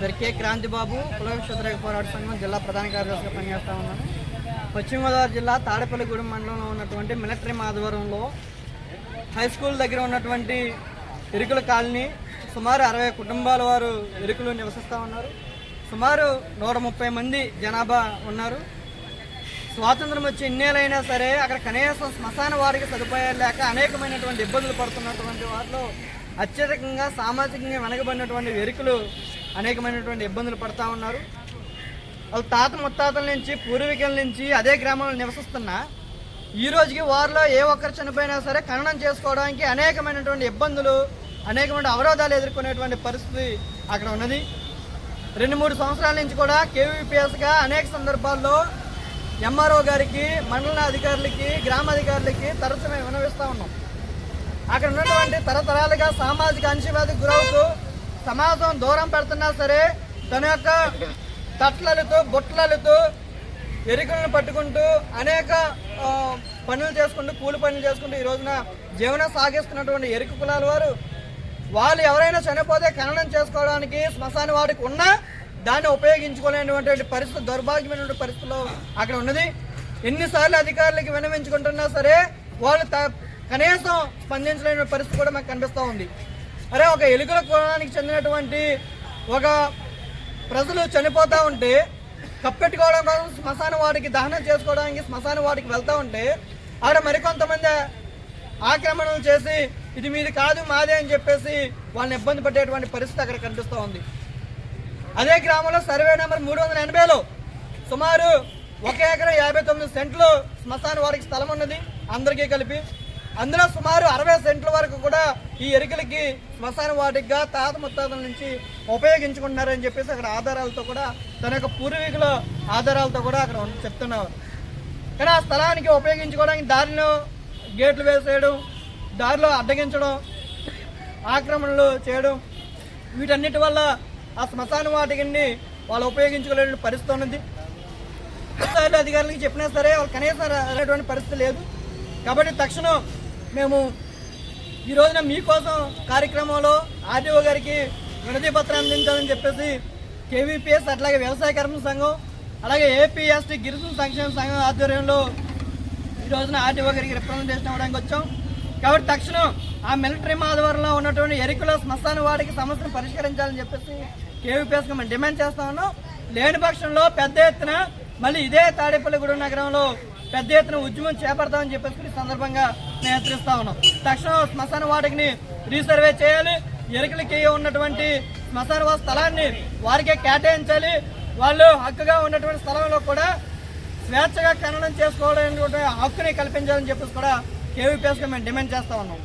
పేరు క్రాంతిబాబు కుల క్షత్రియ పోరాట సంఘం జిల్లా ప్రధాన కార్యదర్శిగా పనిచేస్తా ఉన్నాను. పశ్చిమ గోదావరి జిల్లా తాడేపల్లిగూడెం మండలంలో ఉన్నటువంటి మిలిటరీ ఆధ్వర్యంలో హై స్కూల్ దగ్గర ఉన్నటువంటి ఇరుకుల కాలనీ సుమారు అరవై కుటుంబాల వారు ఇరుకులు నివసిస్తూ ఉన్నారు. సుమారు నూట ముప్పై మంది జనాభా ఉన్నారు. స్వాతంత్రం వచ్చి ఇన్నేళ్ళైనా సరే అక్కడ కనీసం శ్మశాన వారికి సదుపాయాలు లేక అనేకమైనటువంటి ఇబ్బందులు పడుతున్నటువంటి వారిలో అత్యధికంగా సామాజికంగా వెనకబడినటువంటి వెరుకులు అనేకమైనటువంటి ఇబ్బందులు పడతా ఉన్నారు. వాళ్ళ తాత ముత్తాతల నుంచి పూర్వీకుల నుంచి అదే గ్రామంలో నివసిస్తున్నా ఈ రోజుకి వారిలో ఏ ఒక్కరు చనిపోయినా సరే ఖననం చేసుకోవడానికి అనేకమైనటువంటి ఇబ్బందులు అనేకమైన అవరోధాలు ఎదుర్కొనేటువంటి పరిస్థితి అక్కడ ఉన్నది. రెండు మూడు సంవత్సరాల నుంచి కూడా కేవీపీఎస్గా అనేక సందర్భాల్లో ఎంఆర్ఓ గారికి మండల అధికారులకి గ్రామాధికారులకి తరచు మేము వినవిస్తూ ఉన్నాం. అక్కడ ఉన్నటువంటి తరతరాలుగా సామాజిక అంశవాదికి గురవుతూ సమాజం దూరం పెడుతున్నా సరే తన యొక్క తట్లలతో బొట్లలతో ఎరుకలను పట్టుకుంటూ అనేక పనులు చేసుకుంటూ కూలి పనులు చేసుకుంటూ ఈ రోజున జీవనం సాగిస్తున్నటువంటి ఎరుక కులాల వారు వాళ్ళు ఎవరైనా చనిపోతే ఖననం చేసుకోవడానికి శ్మశాన వాడికి ఉన్నా దాన్ని ఉపయోగించుకోలేనటువంటి పరిస్థితి దౌర్భాగ్యమైనటువంటి పరిస్థితిలో అక్కడ ఉన్నది. ఎన్నిసార్లు అధికారులకి విన్నవించుకుంటున్నా సరే వాళ్ళు త- కనీసం స్పందించలేని పరిస్థితి కూడా మాకు కనిపిస్తూ ఉంది. అరే ఒక ఎలుకల కులానికి చెందినటువంటి ఒక ప్రజలు చనిపోతూ ఉంటే కప్పెట్టుకోవడం కోసం శ్మశాన వాడికి దహనం చేసుకోవడానికి శ్మశాన వాడికి వెళ్తూ ఉంటే ఆడ మరికొంతమంది ఆక్రమణలు చేసి ఇది మీది కాదు మాదే అని చెప్పేసి వాళ్ళని ఇబ్బంది పడేటువంటి పరిస్థితి అక్కడ కనిపిస్తూ ఉంది. అదే గ్రామంలో సర్వే నెంబర్ మూడు వందల ఎనభైలో సుమారు ఒక ఎకరం యాభై తొమ్మిది సెంట్లు శ్మశాన వారికి స్థలం ఉన్నది అందరికీ కలిపి. అందులో సుమారు అరవై సెంట్ల వరకు కూడా ఈ ఎరుకలకి శ్మశాన వాటిగా తాత ముత్తాతల నుంచి ఉపయోగించుకుంటున్నారని చెప్పేసి అక్కడ ఆధారాలతో కూడా తన యొక్క పూర్వీకుల ఆధారాలతో కూడా అక్కడ చెప్తున్నారు. కానీ ఆ స్థలానికి ఉపయోగించుకోవడానికి దారిలో గేట్లు వేసేయడం దారిలో అడ్డగించడం ఆక్రమణలు చేయడం వీటన్నిటి వల్ల ఆ శ్మశాన వాటిని వాళ్ళు ఉపయోగించుకోలేని పరిస్థితి ఉన్నది. స్థాయి అధికారులకి చెప్పినా సరే వాళ్ళు కనీసం అనేటువంటి పరిస్థితి లేదు. కాబట్టి తక్షణం మేము ఈ రోజున మీకోసం కార్యక్రమంలో ఆర్డీఓ గారికి వినతి పత్రం అందించాలని చెప్పేసి కేవీపీఎస్ అట్లాగే వ్యవసాయ కర్మ సంఘం అలాగే ఏపీఎస్టీ గిరిజన సంక్షేమ సంఘం ఆధ్వర్యంలో ఈ రోజున ఆర్డీఓ గారికి రిప్రజెంటేషన్ అవ్వడానికి వచ్చాం. కాబట్టి తక్షణం ఆ మిలిటరీ ఆధ్వర్యంలో ఉన్నటువంటి ఎరికుల శ్మశాన వాడికి సమస్యను పరిష్కరించాలని చెప్పేసి కేవీపీఎస్కి మేము డిమాండ్ చేస్తా ఉన్నాం. లేని పక్షంలో పెద్ద ఎత్తున మళ్ళీ ఇదే తాడేపల్లిగూడెం నగరంలో పెద్ద ఎత్తున ఉద్యమం చేపడతామని చెప్పేసి ఈ సందర్భంగా మేము హెచ్చరిస్తా ఉన్నాం. తక్షణం శ్మశాన వాటికి రీసర్వే చేయాలి. ఎరుకలకి ఉన్నటువంటి శ్మశాన స్థలాన్ని వారికే కేటాయించాలి. వాళ్ళు హక్కుగా ఉన్నటువంటి స్థలంలో కూడా స్వేచ్ఛగా ఖననం చేసుకోవడం హక్కుని కల్పించాలని చెప్పేసి కూడా కేవీపీఎస్గా మేము డిమాండ్ చేస్తా ఉన్నాం.